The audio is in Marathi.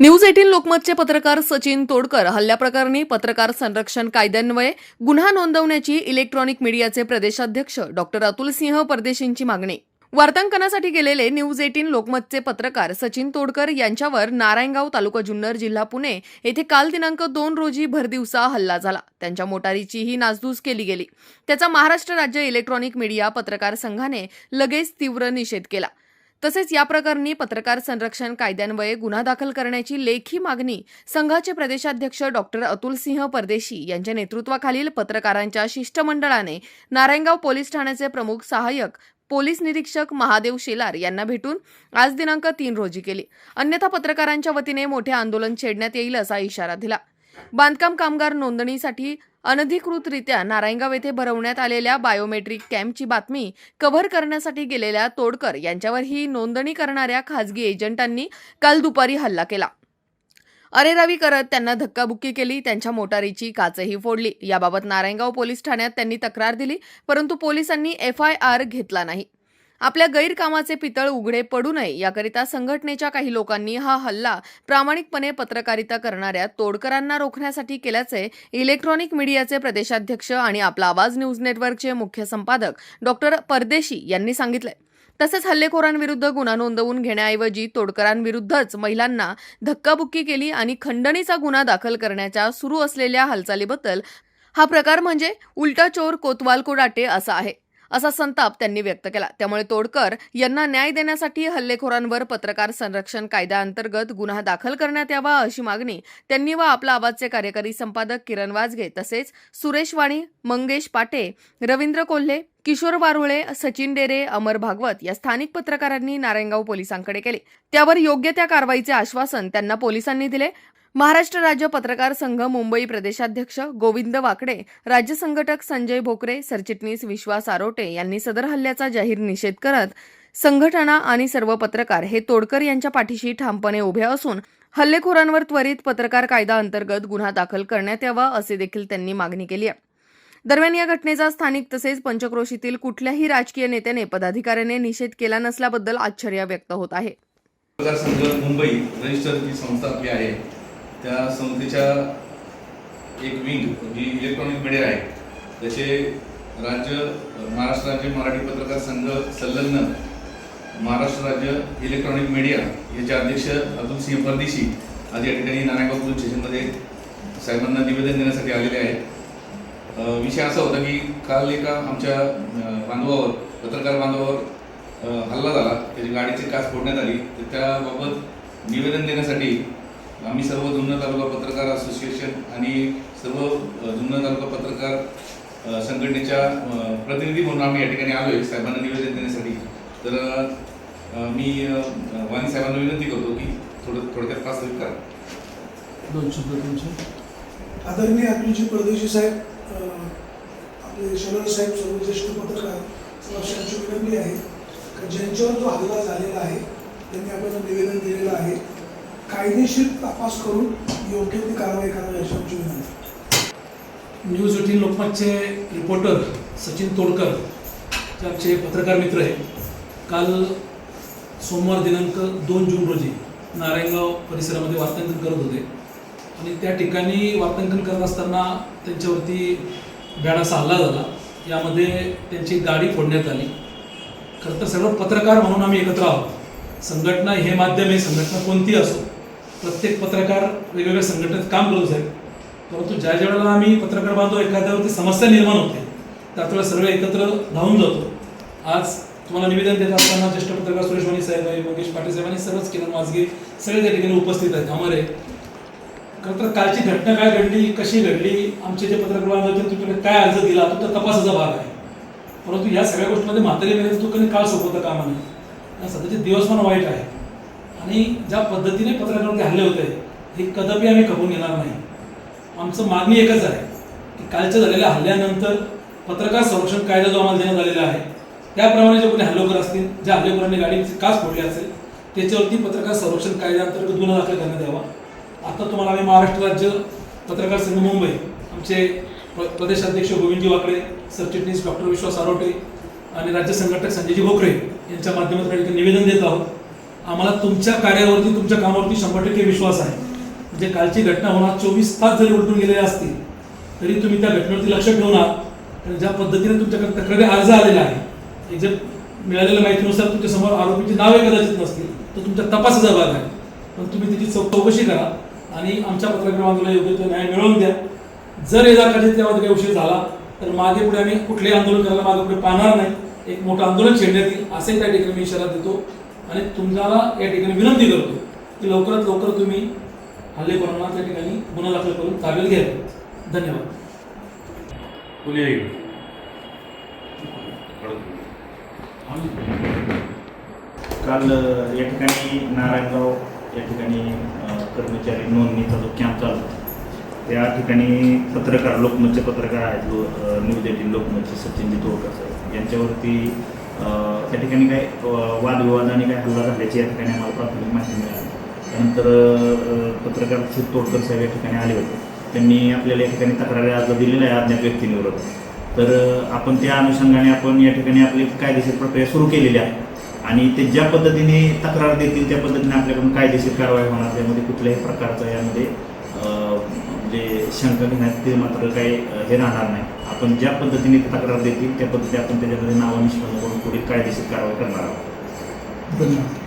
न्यूज एटीन लोकमतचे पत्रकार सचिन तोडकर हल्ल्याप्रकरणी पत्रकार संरक्षण कायद्यान्वये गुन्हा नोंदवण्याची इलेक्ट्रॉनिक मीडियाचे प्रदेशाध्यक्ष डॉक्टर अतुल सिंह परदेशींची मागणी. वार्तांकनासाठी गेलेले न्यूज एटीन लोकमतचे पत्रकार सचिन तोडकर यांच्यावर नारायणगाव तालुका जुन्नर जिल्हा पुणे येथे काल दिनांक दोन रोजी भरदिवसा हल्ला झाला. त्यांच्या मोटारीचीही नासधूस केली गेली. त्याचा महाराष्ट्र राज्य इलेक्ट्रॉनिक मीडिया पत्रकार संघाने लगेच तीव्र निषेध केला. तसेच या प्रकरणी पत्रकार संरक्षण कायद्यान्वये गुन्हा दाखल करण्याची लेखी मागणी संघाचे प्रदेशाध्यक्ष डॉक्टर अतुल सिंह परदेशी यांच्या नेतृत्वाखालील पत्रकारांच्या शिष्टमंडळाने नारायणगाव पोलीस ठाण्याचे प्रमुख सहाय्यक पोलीस निरीक्षक महादेव शेलार यांना भेटून आज दिनांक तीन रोजी केली. अन्यथा पत्रकारांच्या वतीने मोठे आंदोलन छेडण्यात येईल असा इशारा दिला. बांधकाम कामगार नोंदणीसाठी अनधिकृतरित्या नारायणगाव येथे भरवण्यात आलेल्या बायोमेट्रिक कॅम्पची बातमी कव्हर करण्यासाठी गेलेल्या तोडकर यांच्यावर ही नोंदणी करणाऱ्या खासगी एजंटांनी काल दुपारी हल्ला केला. अरेरावी करत त्यांना धक्काबुक्की केली त्यांच्या मोटारीची काचही फोडली. याबाबत नारायणगाव पोलीस ठाण्यात त्यांनी तक्रार दिली परंतु पोलिसांनी एफ आय आर घेतला नाही. आपल्या गैरकामाचे पितळ उघडे पडू नये याकरिता संघटनेच्या काही लोकांनी हा हल्ला प्रामाणिकपणे पत्रकारिता करणाऱ्या तोडकरांना रोखण्यासाठी केल्याचे इलेक्ट्रॉनिक मीडियाचे प्रदेशाध्यक्ष आणि आपला आवाज न्यूज नेटवर्कचे मुख्य संपादक डॉक्टर परदेशी यांनी सांगितले तसेच हल्लेखोरांविरुद्ध गुन्हा नोंदवून घेण्याऐवजी तोडकरांविरुद्धच महिलांना धक्काबुक्की केली आणि खंडणीचा गुन्हा दाखल करण्याच्या सुरू असलेल्या हालचालीबद्दल हा प्रकार म्हणजे उलटा चोर कोतवाल कोडाटे असा आहे. असा संताप त्यांनी व्यक्त केला. त्यामुळे तोडकर यांना न्याय देण्यासाठी हल्लेखोरांवर पत्रकार संरक्षण कायद्याअंतर्गत गुन्हा दाखल करण्यात यावा अशी मागणी त्यांनी व आपला आवाजचे कार्यकारी संपादक किरण वाजगे तसेच सुरेश वाणी मंगेश पाटे रवींद्र कोल्हे किशोर वारुळे सचिन डेरे अमर भागवत या स्थानिक पत्रकारांनी नारायणगाव पोलिसांकडे केले. त्यावर योग्य त्या कारवाईचे आश्वासन त्यांना पोलिसांनी दिले. महाराष्ट्र राज्य पत्रकार संघ मुंबई प्रदेशाध्यक्ष गोविंद वाकडे राज्य संघटक संजय भोकरे सरचिटणीस विश्वास आरोटे यांनी सदर हल्ल्याचा जाहीर निषेध करत संघटना आणि सर्व पत्रकार हे तोडकर यांच्या पाठीशी ठामपणे उभे असून हल्लेखोरांवर त्वरित पत्रकार कायदा अंतर्गत गुन्हा दाखल करण्यात यावा असे देखील त्यांनी मागणी केली आहे. दरम्यान या घटनेचा स्थानिक तसेच पंचक्रोशीतील कुठल्याही राजकीय नेत्याने पदाधिकाऱ्याने निषेध केला नसल्याबद्दल आश्चर्य व्यक्त होत आहे. मुंबई रजिस्टर जी संस्था आपली आहे त्या संस्थेच्या एक विंग जी इलेक्ट्रॉनिक मीडिया आहे त्याचे राज्य महाराष्ट्र राज्य मराठी पत्रकार संघ संलग्न महाराष्ट्र राज्य इलेक्ट्रॉनिक मीडिया याचे अध्यक्ष अतुल सिंह परदेशी आज या ठिकाणी नारायणगाव पोलीस स्टेशनमध्ये साहेबांना निवेदन देण्यासाठी आलेले आहेत. विषय असा होता की काल एका आमच्या बांधवावर पत्रकार बांधवावर हल्ला झाला. त्याची गाडीची काच फोडण्यात आली. तर त्याबाबत निवेदन देण्यासाठी आम्ही सर्व जुन्नर तालुका पत्रकार असोसिएशन आणि सर्व अ, जुन्नर तालुका पत्रकार संघटनेच्या प्रतिनिधी म्हणून आम्ही या ठिकाणी आलो आहे साहेबांना निवेदन देण्यासाठी. तर अ, मी वाणी साहेबांना विनंती करतो की थोडं थोडक्यात प्रास्ताविक करा. दोन शब्द तुमचे. आदरणीय अतुलजी परदेशी साहेब आपले शरद साहेब सर्व ज्येष्ठ पत्रकार सर्वांची विनंती आहे का ज्यांच्यावर जो हल्ला झालेला आहे त्यांनी आपल्याला निवेदन दिलेलं आहे कायदेशीर तपास करून योग्य ती कारवाई करावी अशी आमची विनंती न्यूज एटीन लोकमतचे रिपोर्टर सचिन तोडकर जे आमचे पत्रकार मित्र आहे काल सोमवार दिनांक दोन जून रोजी नारायणगाव परिसरामध्ये वार्तांकन करत होते. आणि त्या ठिकाणी वार्तांकन करत असताना त्यांच्यावरती भ्याडाचा हल्ला झाला. यामध्ये त्यांची गाडी फोडण्यात आली. खरं तर सर्व पत्रकार म्हणून आम्ही एकत्र आहोत. संघटना हे माध्यम आहे संघटना कोणती असो प्रत्येक पत्रकार वेगवेगळ्या संघटनेत काम करत आहेत परंतु ज्या ज्या वेळेला आम्ही पत्रकार बांधतो एखाद्यावरती समस्या निर्माण होते त्याच वेळेला सर्व एकत्र धावून जातो. आज तुम्हाला निवेदन देत असताना ज्येष्ठ पत्रकार सुरेश वाणी साहेब आहे मंगेश पाटील साहेब आणि सर्वच किरण वाजगे सगळे त्या ठिकाणी उपस्थित आहेत. आम्हाला खरं तर कालची घटना काय घडली कशी घडली आमचे जे पत्रकार होते काय अर्ज दिला तो तपासाचा भाग आहे. परंतु या सगळ्या गोष्टीमध्ये म्हातारी मेहनत तू कधी काळ सोपवतं कामा नाही. सध्याचे दिवस पण वाईट आहे आणि ज्या पद्धतीने पत्रकारांवरती हल्ले होते हे कदापि आम्ही खपून घेणार नाही. आमचं मागणी एकच आहे की कालच्या झालेल्या हल्ल्यानंतर पत्रकार संरक्षण कायदा जो आम्हाला देण्यात आलेला आहे त्याप्रमाणे जे कोणी हल्लोकर असतील ज्या हल्लेखोरांनी गाडीची काच फोडली असेल त्याच्यावरती पत्रकार संरक्षण कायद्याअंतर्गत गुन्हा दाखल करण्यात यावा. आता तुम्हाला आम्ही महाराष्ट्र राज्य पत्रकार संघ मुंबई आमचे प्र- प्रदेशाध्यक्ष गोविंदजी वाकडे सरचिटणीस डॉक्टर विश्वास आरोटे आणि राज्य संघटक संजयजी भोकरे यांच्या माध्यमातून निवेदन देत आहोत. आम्हाला तुमच्या कार्यावरती तुमच्या कामावरती शंभर टक्के विश्वास आहे. म्हणजे कालची घटना होणार चोवीस तास जरी उलटून गेलेले असतील तरी तुम्ही त्या घटनेवरती लक्ष ठेवणार आणि ज्या पद्धतीने तुमच्याकडे तक्रारी अर्ज आलेला आहे जे मिळालेल्या माहितीनुसार तुमच्यासमोर आरोपीची नावे कदाचित नसतील तर तुमच्या तपासाचा भाग आहे. पण तुम्ही त्याची चौ चौकशी करा. आणि आमच्या पत्रकार बांधूला योग्य तो न्याय मिळवून द्या. जर यदा कधी त्यामध्ये काही उशीर झाला तर मागे पुढे आम्ही कुठलेही आंदोलन करायला मागे पुढे पाहणार नाही. एक मोठं आंदोलन छेडण्यात येईल असे त्या ठिकाणी मी इशारा देतो. आणि तुम्हाला या ठिकाणी विनंती करतो की लवकरात लवकर तुम्ही हल्लेखोरांना त्या ठिकाणी गुन्हा दाखल करून ताब्यात घ्यावे धन्यवाद? काल या ठिकाणी नारायणगाव या ठिकाणी कर्मचारी नोंदणीचा जो कॅम्प चालू त्या ठिकाणी पत्रकार लोकमतचे पत्रकार आहेत लो न्यूज एटीन लोकमतचे सचिनजी तोडकर साहेब यांच्यावरती त्या ठिकाणी काय वादविवाद आणि काय हल्ला झाल्याची या ठिकाणी आम्हाला प्राथमिक माहिती मिळाली. त्यानंतर पत्रकार श्री तोडकर साहेब या ठिकाणी आले होते. त्यांनी आपल्याला या ठिकाणी तक्रारी अर्ज दिलेला आहे अज्ञात व्यक्तींविरोधात. तर आपण त्या अनुषंगाने आपण या ठिकाणी आपली कायदेशीर प्रक्रिया सुरू केलेली आहे. आणि ते ज्या पद्धतीने तक्रार देतील त्या पद्धतीने आपल्याकडून कायदेशीर कारवाई होणार त्यामध्ये कुठल्याही प्रकारचं यामध्ये म्हणजे शंका घेण्यात ते मात्र काही हे राहणार नाही. आपण ज्या पद्धतीने ते तक्रार देतील त्या पद्धतीने आपण त्याच्यामध्ये नावं निष्पन्न करून पुढील कायदेशीर कारवाई करणार आहोत. धन्यवाद.